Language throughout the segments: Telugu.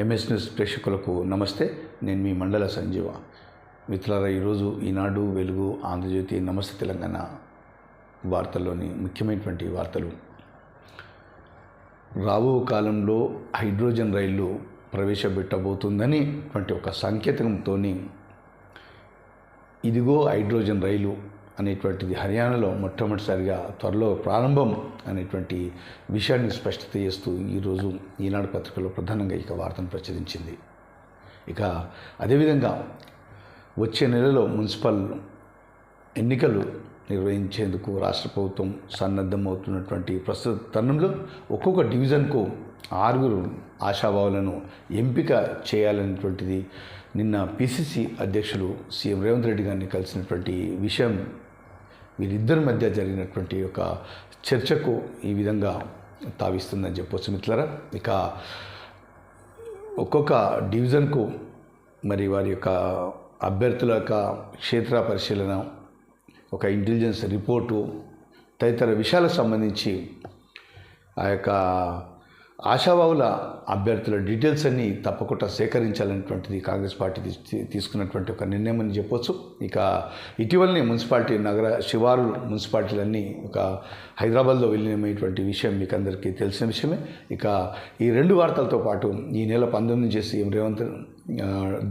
ఎంఎస్ న్యూస్ ప్రేక్షకులకు నమస్తే నేను మీ మండల సంజీవ. మిత్రులారా ఈరోజు ఈనాడు వెలుగు ఆంధ్రజ్యోతి నమస్తే తెలంగాణ వార్తల్లోని ముఖ్యమైనటువంటి వార్తలు. రాబో కాలంలో హైడ్రోజన్ రైళ్ళు ప్రవేశపెట్టబోతుందని వంటి ఒక సంకేతంతో ఇదిగో హైడ్రోజన్ రైలు అనేటువంటిది హర్యానాలో మొట్టమొదటిసారిగా త్వరలో ప్రారంభం అనేటువంటి విషయాన్ని స్పష్టత చేస్తూ ఈరోజు ఈనాడు పత్రికలో ప్రధానంగా ఇక వార్తను ప్రచురించింది. ఇక అదేవిధంగా వచ్చే నెలలో మున్సిపల్ ఎన్నికలు నిర్వహించేందుకు రాష్ట్ర ప్రభుత్వం సన్నద్ధమవుతున్నటువంటి ప్రస్తుత తరుణంలో ఒక్కొక్క డివిజన్కు ఆరుగురు ఆశాభావులను ఎంపిక చేయాలనేటువంటిది నిన్న పిసిసి అధ్యక్షులు సీఎం రేవంత్ రెడ్డి గారిని కలిసినటువంటి విషయం వీరిద్దరి మధ్య జరిగినటువంటి ఒక చర్చకు ఈ విధంగా తావిస్తుందని చెప్పవచ్చు మిత్రులరా. ఇక ఒక్కొక్క డివిజన్కు మరి వారి యొక్క అభ్యర్థుల యొక్క క్షేత్ర పరిశీలన ఒక ఇంటెలిజెన్స్ రిపోర్టు తదితర విషయాలకు సంబంధించి ఆ యొక్క ఆశావాహుల అభ్యర్థుల డీటెయిల్స్ అన్నీ తప్పకుండా సేకరించాలనేటువంటిది కాంగ్రెస్ పార్టీ తీసుకున్నటువంటి ఒక నిర్ణయం అని చెప్పొచ్చు. ఇక ఇటీవలనే మున్సిపాలిటీ నగర శివారు మున్సిపాలిటీలన్నీ ఒక హైదరాబాద్లో వెళ్ళినటువంటి విషయం మీకు అందరికీ తెలిసిన విషయమే. ఇక ఈ రెండు వార్తలతో పాటు ఈ నెల పంతొమ్మిది చేసి రేవంత్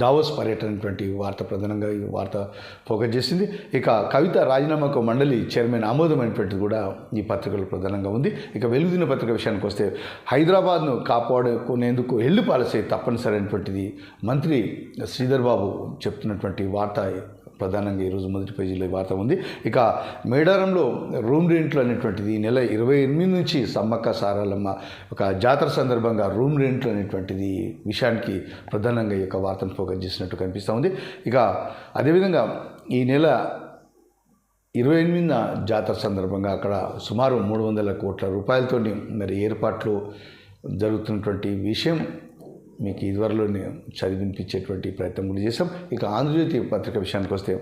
దావోస్ పర్యటనటువంటి వార్త ప్రధానంగా ఈ వార్త ఫోకస్ చేసింది. ఇక కవిత రాజీనామాకు మండలి చైర్మన్ ఆమోదమైనటువంటిది కూడా ఈ పత్రికలో ప్రధానంగా ఉంది. ఇక వెలుగుదిన పత్రిక విషయానికి వస్తే హైదరాబాద్ను కాపాడుకునేందుకు ఎల్లు పాలసీ తప్పనిసరి అయినటువంటిది మంత్రి శ్రీధర్ బాబు చెప్తున్నటువంటి వార్త ప్రధానంగా ఈరోజు మొదటి పేజీలో వార్త ఉంది. ఇక మేడారంలో రూమ్ రెంట్లు అనేటువంటిది ఈ నెల ఇరవై ఎనిమిది నుంచి సమ్మక్క సారాలమ్మ ఒక జాతర సందర్భంగా రూమ్ రెంట్లు అనేటువంటిది విషయానికి ప్రధానంగా ఈ యొక్క వార్తను ఫోకస్ చేసినట్టు కనిపిస్తూ ఉంది. ఇక అదేవిధంగా ఈ నెల ఇరవై ఎనిమిదిన జాతర సందర్భంగా అక్కడ సుమారు మూడు వందల కోట్ల రూపాయలతోని మరి ఏర్పాట్లు జరుగుతున్నటువంటి విషయం మీకు ఇదివరలోనే చదివినిపించేటువంటి ప్రయత్నం కూడా చేశాం. ఇక ఆంధ్రజ్యోతి పత్రిక విషయానికి వస్తే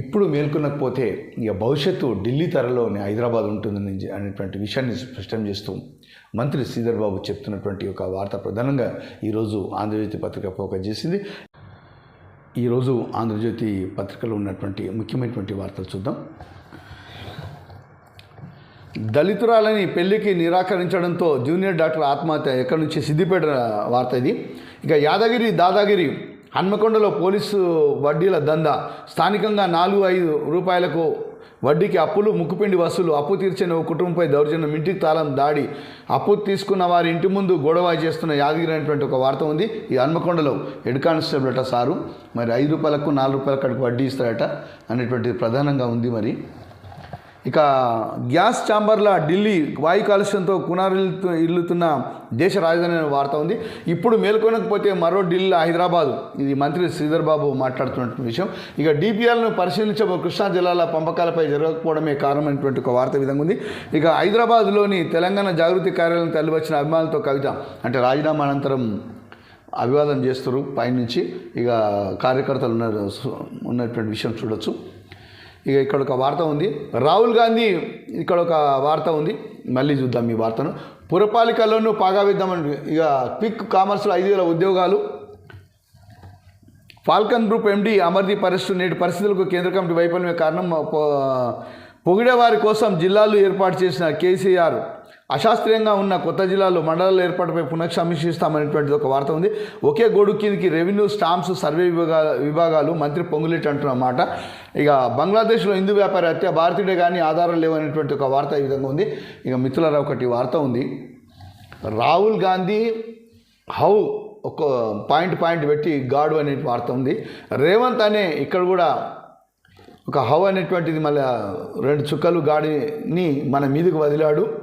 ఇప్పుడు మేల్కొనకపోతే ఇక భవిష్యత్తు ఢిల్లీ తరలోనే హైదరాబాద్ ఉంటుందని అనేటువంటి విషయాన్ని స్పష్టం చేస్తూ మంత్రి శ్రీధర్ బాబు చెప్తున్నటువంటి ఒక వార్త ప్రధానంగా ఈరోజు ఆంధ్రజ్యోతి పత్రిక ఫోకస్ చేసింది. ఈరోజు ఆంధ్రజ్యోతి పత్రికలో ఉన్నటువంటి ముఖ్యమైనటువంటి వార్తలు చూద్దాం. దళితురాలని పెళ్ళికి నిరాకరించడంతో జూనియర్ డాక్టర్ ఆత్మహత్య ఎక్కడి నుంచి సిద్దిపేట వార్త ఇది. ఇక యాదగిరి దాదాగిరి హన్మకొండలో పోలీసు వడ్డీల దందా. స్థానికంగా నాలుగు ఐదు రూపాయలకు వడ్డీకి అప్పులు ముక్కుపిండి వసూలు అప్పు తీర్చిన ఓ కుటుంబంపై దౌర్జన్యం ఇంటికి తాళం దాడి అప్పు తీసుకున్న వారి ఇంటి ముందు గొడవ చేస్తున్న యాదగిరి అనేటువంటి ఒక వార్త ఉంది. ఈ హన్మకొండలో హెడ్ కానిస్టేబుల్ అట సారు. మరి ఐదు రూపాయలకు నాలుగు రూపాయలకు అక్కడికి వడ్డీ ఇస్తారట అనేటువంటిది ప్రధానంగా ఉంది మరి. ఇక గ్యాస్ ఛాంబర్ల ఢిల్లీ వాయు కాలుష్యంతో కునారిల్లుతూ ఇల్లుతున్న దేశ రాజధాని అనే వార్త ఉంది. ఇప్పుడు మేల్కొనకపోతే మరో ఢిల్లీ హైదరాబాద్. ఇది మంత్రి శ్రీధర్ బాబు మాట్లాడుతున్న విషయం. ఇక డిపిఆర్ను పరిశీలించబో కృష్ణా జిల్లాల పంపకాలపై జరగకపోవడమే కారణమైనటువంటి ఒక వార్త విధంగా ఉంది. ఇక హైదరాబాద్లోని తెలంగాణ జాగృతి కార్యాలయం తల్లివచ్చిన అభిమానులతో కవిత అంటే రాజీనామా అనంతరం అభివాదం చేస్తారు పైనుంచి ఇక కార్యకర్తలు ఉన్న ఉన్నటువంటి విషయం చూడొచ్చు. ఇక ఇక్కడ ఒక వార్త ఉంది. రాహుల్ గాంధీ ఇక్కడ ఒక వార్త ఉంది. మళ్ళీ చూద్దాం ఈ వార్తను. పురపాలికల్లోనూ పాగావిద్దామని ఇక క్విక్ కామర్స్లో ఐదు వేల ఉద్యోగాలు. Falcon group MD Amardeep arrest నేటి పరిస్థితులకు కేంద్ర కమిటీ వైఫల్యమే కారణం. పొగిడేవారి కోసం జిల్లాలు ఏర్పాటు చేసిన కేసీఆర్ అశాస్త్రీయంగా ఉన్న కొత్త జిల్లాలో మండలాల ఏర్పాటుపై పునఃసమీక్షిస్తామనేటువంటిది ఒక వార్త ఉంది. ఒకే గొడుగు కిందికి రెవెన్యూ స్టాంప్స్ సర్వే విభాగా విభాగాలు మంత్రి పొంగులేటి అంటున్నమాట ఇక బంగ్లాదేశ్లో హిందూ వ్యాపార హత్య భారతీయుడే కానీ ఆధారం లేవనేటువంటి ఒక వార్త ఈ విధంగా ఉంది. ఇక మిత్రులరా ఒకటి వార్త ఉంది. రాహుల్ గాంధీ హౌ ఒక పాయింట్ పాయింట్ పెట్టి గాడు అనే వార్త ఉంది. రేవంత్ అనే ఇక్కడ కూడా ఒక హౌ అనేటువంటిది మళ్ళీ రెండు చుక్కలు గాడిని మన మీదకు వదిలాడు.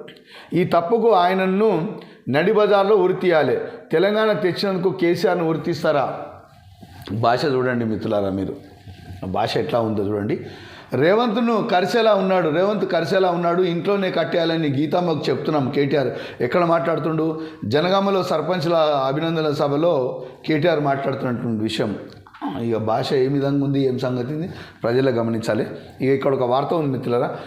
ఈ తప్పుకు ఆయనను నడి బజార్లో ఉరితీయాలి తెలంగాణ తెచ్చినందుకు కేసీఆర్ను ఉరితీస్తారా భాష చూడండి మిత్రులారా మీరు. భాష ఎట్లా ఉందో చూడండి. రేవంత్ను కరిసేలా ఉన్నాడు. రేవంత్ కరిసేలా ఉన్నాడు. ఇంట్లోనే కట్టేయాలని గీతమ్మకు చెప్తున్నాం కేటీఆర్. ఎక్కడ మాట్లాడుతుండు? జనగామలో సర్పంచ్ల అభినందన సభలో కేటీఆర్ మాట్లాడుతున్నటువంటి విషయం. ఇక భాష ఏ విధంగా ఉంది ఏం సంగతి ఉంది ప్రజలు గమనించాలి. ఇక ఇక్కడ ఒక వార్త ఉంది మిత్రులరా.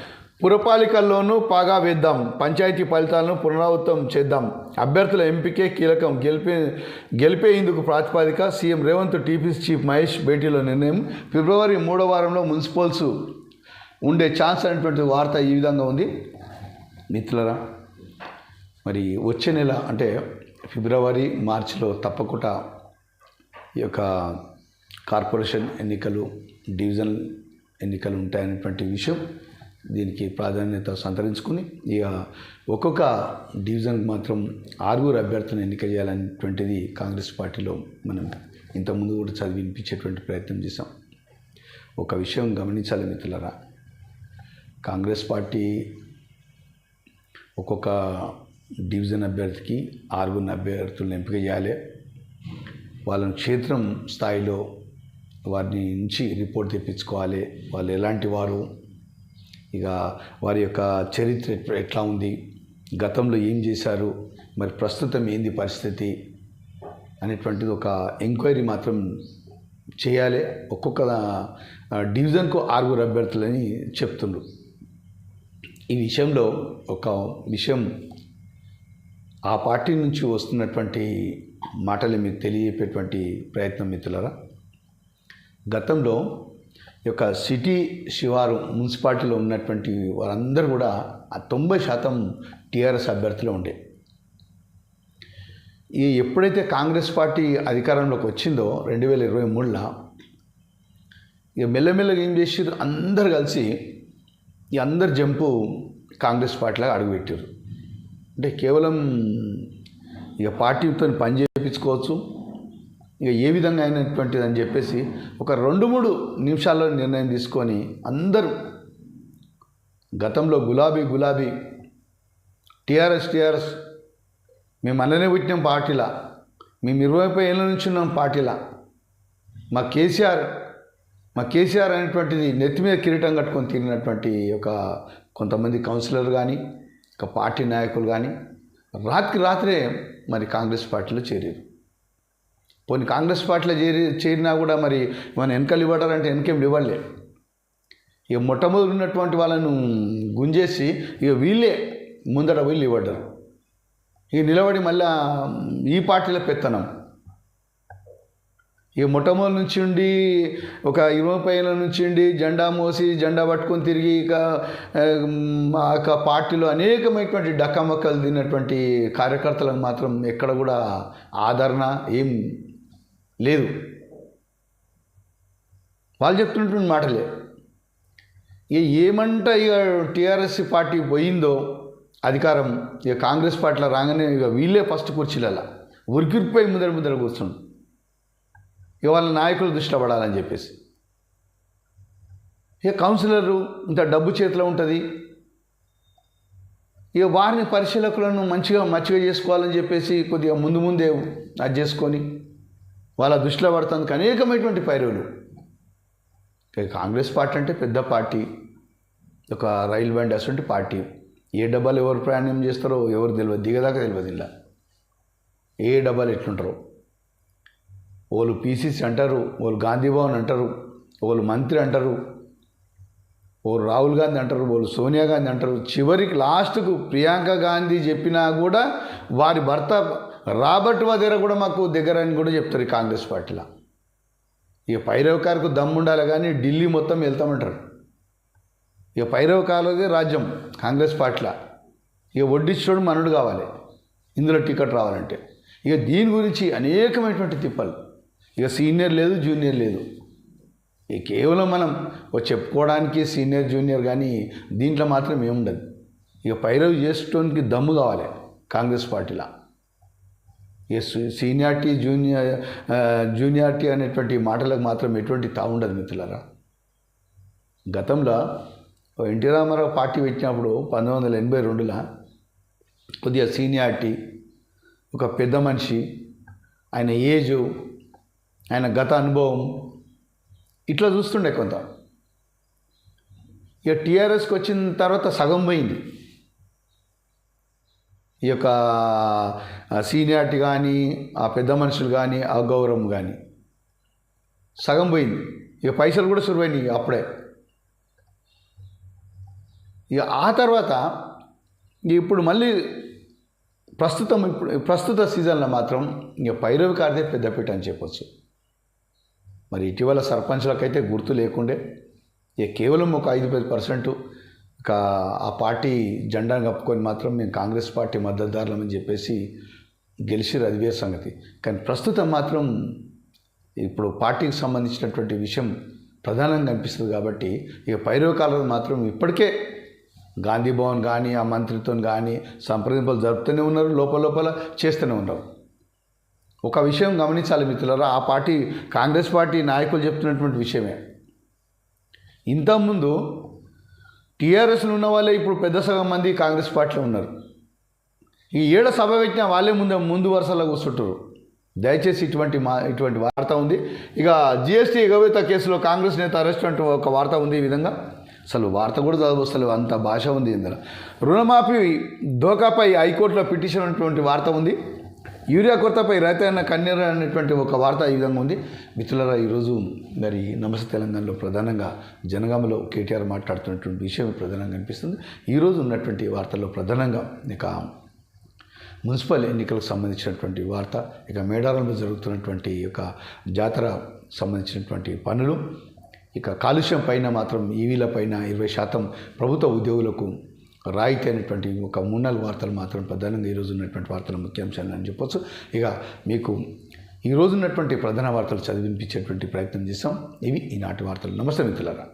పురపాలికల్లోనూ పాగా వేద్దాం పంచాయతీ ఫలితాలను పునరావృతం చేద్దాం. అభ్యర్థుల ఎంపికే కీలకం. గెలిపే గెలిపేందుకు ప్రాతిపాదిక CM Revanth TPC chief Mahesh భేటీలో నిర్ణయం. ఫిబ్రవరి మూడో వారంలో మున్సిపల్స్ ఉండే ఛాన్స్ అనేటువంటి వార్త ఈ విధంగా ఉంది. మిత్రులరా మరి వచ్చే నెల అంటే ఫిబ్రవరి మార్చిలో తప్పకుండా ఈ యొక్క కార్పొరేషన్ ఎన్నికలు డివిజన్ ఎన్నికలు ఉంటాయనేటువంటి విషయం దీనికి ప్రాధాన్యత సంతరించుకుని ఇక ఒక్కొక్క డివిజన్కి మాత్రం ఆరుగురు అభ్యర్థులను ఎన్నిక చేయాలనేటువంటిది కాంగ్రెస్ పార్టీలో మనం ఇంతకుముందు కూడా చదివి వినిపించేటువంటి ప్రయత్నం చేశాం. ఒక విషయం గమనించాలి మిత్రులరా. కాంగ్రెస్ పార్టీ ఒక్కొక్క డివిజన్ అభ్యర్థికి ఆరుగురు అభ్యర్థులను ఎంపిక చేయాలి. వాళ్ళని క్షేత్రం స్థాయిలో వారిని నుంచి రిపోర్ట్ తెప్పించుకోవాలి. వాళ్ళు ఎలాంటి వారు? ఇక వారి యొక్క చరిత్ర ఎట్లా- ఉంది? గతంలో ఏం చేశారు? మరి ప్రస్తుతం ఏంది పరిస్థితి? అనేటువంటిది ఒక ఎంక్వైరీ మాత్రం చేయాలి. ఒక్కొక్క డివిజన్కు ఆరుగురు అభ్యర్థులని చెప్తుండ్రు. ఈ విషయంలో ఒక విషయం ఆ పార్టీ నుంచి వస్తున్నటువంటి మాటలు మీకు తెలియజేపేటువంటి ప్రయత్నం మిత్రులరా? గతంలో ఈ యొక్క సిటీ శివారు మున్సిపాలిటీలో ఉన్నటువంటి వారందరూ కూడా ఆ తొంభై శాతం టీఆర్ఎస్ అభ్యర్థులు ఉండే. ఈ ఎప్పుడైతే కాంగ్రెస్ పార్టీ అధికారంలోకి వచ్చిందో రెండు వేల ఇరవై మూడులో ఇక మెల్లమెల్లగా ఏం చేసారు అందరు కలిసి ఈ అందరు జంపు కాంగ్రెస్ పార్టీలాగా అడుగుపెట్టారు అంటే కేవలం ఇక పార్టీతో పని చేయించుకోవచ్చు ఇక ఏ విధంగా అయినటువంటిది అని చెప్పేసి ఒక రెండు మూడు నిమిషాల్లో నిర్ణయం తీసుకొని అందరూ గతంలో గులాబీ గులాబీ టీఆర్ఎస్ టీఆర్ఎస్ మేము అన్ననే పుట్టినాం పార్టీలా మేము ఇరవై ముప్పై ఏళ్ళ నుంచి ఉన్నాం పార్టీలా. మా కేసీఆర్ మా కేసీఆర్ అనేటువంటిది నెత్తి మీద కిరీటం కట్టుకొని తిరిగినటువంటి ఒక కొంతమంది కౌన్సిలర్ కానీ ఒక పార్టీ నాయకులు కానీ రాత్రికి రాత్రే మరి కాంగ్రెస్ పార్టీలో చేరారు. పోనీ కాంగ్రెస్ పార్టీలో చేరి చేరినా కూడా మరి మన వెనకలు ఇవ్వడారంటే వెనకేం ఇవ్వలే. ఇక మొట్టమొదటి ఉన్నటువంటి వాళ్ళను గుంజేసి ఇక వీళ్ళే ముందట వీళ్ళు ఇవ్వడ్డారు ఇక నిలబడి మళ్ళా ఈ పార్టీలో పెత్తనం. ఇక మొట్టమొదటి నుంచి ఉండి ఒక ఇరవై పైన నుంచి ఉండి జెండా మోసి జెండా పట్టుకొని తిరిగి ఇక ఆ, ఆ యొక్క పార్టీలో అనేకమైనటువంటి డక్కమక్కలు తిన్నటువంటి కార్యకర్తలకు మాత్రం ఎక్కడ కూడా ఆదరణ ఏం లేదు. వాళ్ళు చెప్తున్నటువంటి మాటలే. ఇక ఏమంట ఇక టీఆర్ఎస్ పార్టీ పోయిందో అధికారం ఇక కాంగ్రెస్ పార్టీలో రాగానే ఇక వీళ్ళే ఫస్ట్ కుర్చీలలో ఉరికిరిపోయి ముందర ముందర కూర్చుండు ఇక వాళ్ళ నాయకులు దృష్టిలో పడాలని చెప్పేసి. ఇక కౌన్సిలరు ఇంత డబ్బు చేతిలో ఉంటుంది. ఇక వారిని పరిశీలకులను మంచిగా మంచిగా చేసుకోవాలని చెప్పేసి కొద్దిగా ముందు ముందే అది చేసుకొని వాళ్ళ దృష్టిలో పడుతుంది అనేకమైనటువంటి పైరువులు కాంగ్రెస్ పార్టీ అంటే పెద్ద పార్టీ ఒక రైల్ బ్యాండ్ అటువంటి పార్టీ. ఏ డబ్బాలు ఎవరు ప్రయాణం చేస్తారో ఎవరు తెలియదు దిగదాకా తెలియదు ఇలా. ఏ డబ్బాలు ఎట్లుంటారో. వాళ్ళు పీసీసీ అంటారు వాళ్ళు గాంధీభవన్ అంటారు వాళ్ళు మంత్రి అంటారు వాళ్ళు రాహుల్ గాంధీ అంటారు వాళ్ళు సోనియా గాంధీ అంటారు. చివరికి లాస్ట్కు ప్రియాంక గాంధీ చెప్పినా కూడా వారి భర్త రాబర్ట్ వదేరా కూడా మాకు దగ్గర అని కూడా చెప్తారు కాంగ్రెస్ పార్టీలో. ఇక పైరవకారుకు దమ్ము ఉండాలి కానీ ఢిల్లీ మొత్తం వెళ్తామంటారు. ఇక పైరవకాలదే రాజ్యం కాంగ్రెస్ పార్టీలో. ఇక వడ్డించోడు మనడు కావాలి. ఇందులో టికెట్ రావాలంటే. ఇక దీని గురించి అనేకమైనటువంటి తిప్పలు. ఇక సీనియర్ లేదు జూనియర్ లేదు. ఇక కేవలం మనం చెప్పుకోవడానికి సీనియర్ జూనియర్ కానీ దీంట్లో మాత్రం ఏముండదు. ఇక పైరవ్ చేసుకోవడానికి దమ్ము కావాలి కాంగ్రెస్ పార్టీలో. సీనియారిటీ జూనియర్ ఆ, జూనియారిటీ అనేటువంటి మాటలకు మాత్రం ఎటువంటి తావుండదు మిత్రులరా. గతంలో ఓ ఎన్టీ రామారావు పార్టీ పెట్టినప్పుడు పంతొమ్మిది వందల ఎనభై రెండులో కొద్దిగా సీనియారిటీ ఒక పెద్ద మనిషి ఆయన ఏజు ఆయన గత అనుభవం ఇట్లా చూస్తుండే కొంత. ఇక టీఆర్ఎస్కి వచ్చిన తర్వాత సగం పోయింది. ఈ యొక్క సీనియారిటీ కానీ ఆ పెద్ద మనుషులు కానీ ఆ గౌరవం కానీ సగం పోయింది. ఇక పైసలు కూడా సురువైనాయి అప్పుడే. ఇక ఆ తర్వాత ఇప్పుడు మళ్ళీ ప్రస్తుతం ఇప్పుడు ప్రస్తుత సీజన్లో మాత్రం ఇక పైరవి కార్దే పెద్దపీట అని చెప్పొచ్చు. మరి ఇటీవల సర్పంచ్లకైతే గుర్తు లేకుండే ఇక కేవలం ఒక ఐదు పది పర్సెంట్ ఆ పార్టీ జెండా కప్పుకొని మాత్రం మేము కాంగ్రెస్ పార్టీ మద్దతుదారులమని చెప్పేసి గెలిచిరు అది వేరే సంగతి. కానీ ప్రస్తుతం మాత్రం ఇప్పుడు పార్టీకి సంబంధించినటువంటి విషయం ప్రధానంగా అనిపిస్తుంది కాబట్టి ఇక పైరవకాలం మాత్రం ఇప్పటికే గాంధీ భవన్ కానీ ఆ మంత్రితో కానీ సంప్రదింపులు జరుపుతూనే ఉన్నారు లోపల లోపల చేస్తూనే ఉన్నారు. ఒక విషయం గమనించాలి మిత్రులారా ఆ పార్టీ కాంగ్రెస్ పార్టీ నాయకులు చెప్తున్నటువంటి విషయమే. ఇంతకుముందు టీఆర్ఎస్లో ఉన్న వాళ్ళే ఇప్పుడు పెద్ద సగం మంది కాంగ్రెస్ పార్టీలో ఉన్నారు. ఈ ఏడ సభ పెట్టిన వాళ్ళే ముందు ముందు వరుసలో కూర్చుంటారు. దయచేసి ఇటువంటి మా ఇటువంటి వార్త ఉంది. ఇక జిఎస్టీ ఎగవేత కేసులో కాంగ్రెస్ నేత అరెస్ట్ అంటూ ఒక వార్త ఉంది ఈ విధంగా. అసలు వార్త కూడా చదవస్తలు అంత భాష ఉంది ఇందులో. రుణమాఫీ దోకాపై హైకోర్టులో పిటిషన్ ఉన్నటువంటి వార్త ఉంది. యూరియా కొరతపై రైతన్న కన్నీరు అనేటువంటి ఒక వార్త ఈ విధంగా ఉంది. మిత్రులరా ఈరోజు మరి నమస్తే తెలంగాణలో ప్రధానంగా జనగామలో కేటీఆర్ మాట్లాడుతున్నటువంటి విషయం ప్రధానంగా అనిపిస్తుంది. ఈరోజు ఉన్నటువంటి వార్తల్లో ప్రధానంగా ఇక మున్సిపల్ ఎన్నికలకు సంబంధించినటువంటి వార్త ఇక మేడారంలో జరుగుతున్నటువంటి యొక్క జాతర సంబంధించినటువంటి పనులు ఇక కాలుష్యం పైన మాత్రం ఈవీల పైన ఇరవై శాతం ప్రభుత్వ ఉద్యోగులకు రాయితీ అనేటువంటి ఒక మూడు నాలుగు వార్తలు మాత్రం ప్రధానంగా ఈరోజు ఉన్నటువంటి వార్తల ముఖ్యాంశాలు అని చెప్పొచ్చు. ఇక మీకు ఈ ఉన్నటువంటి ప్రధాన వార్తలు చదివినిపించేటువంటి ప్రయత్నం చేస్తాం ఇవి ఈనాటి వార్తలు. నమస్తే మిత్రులారా.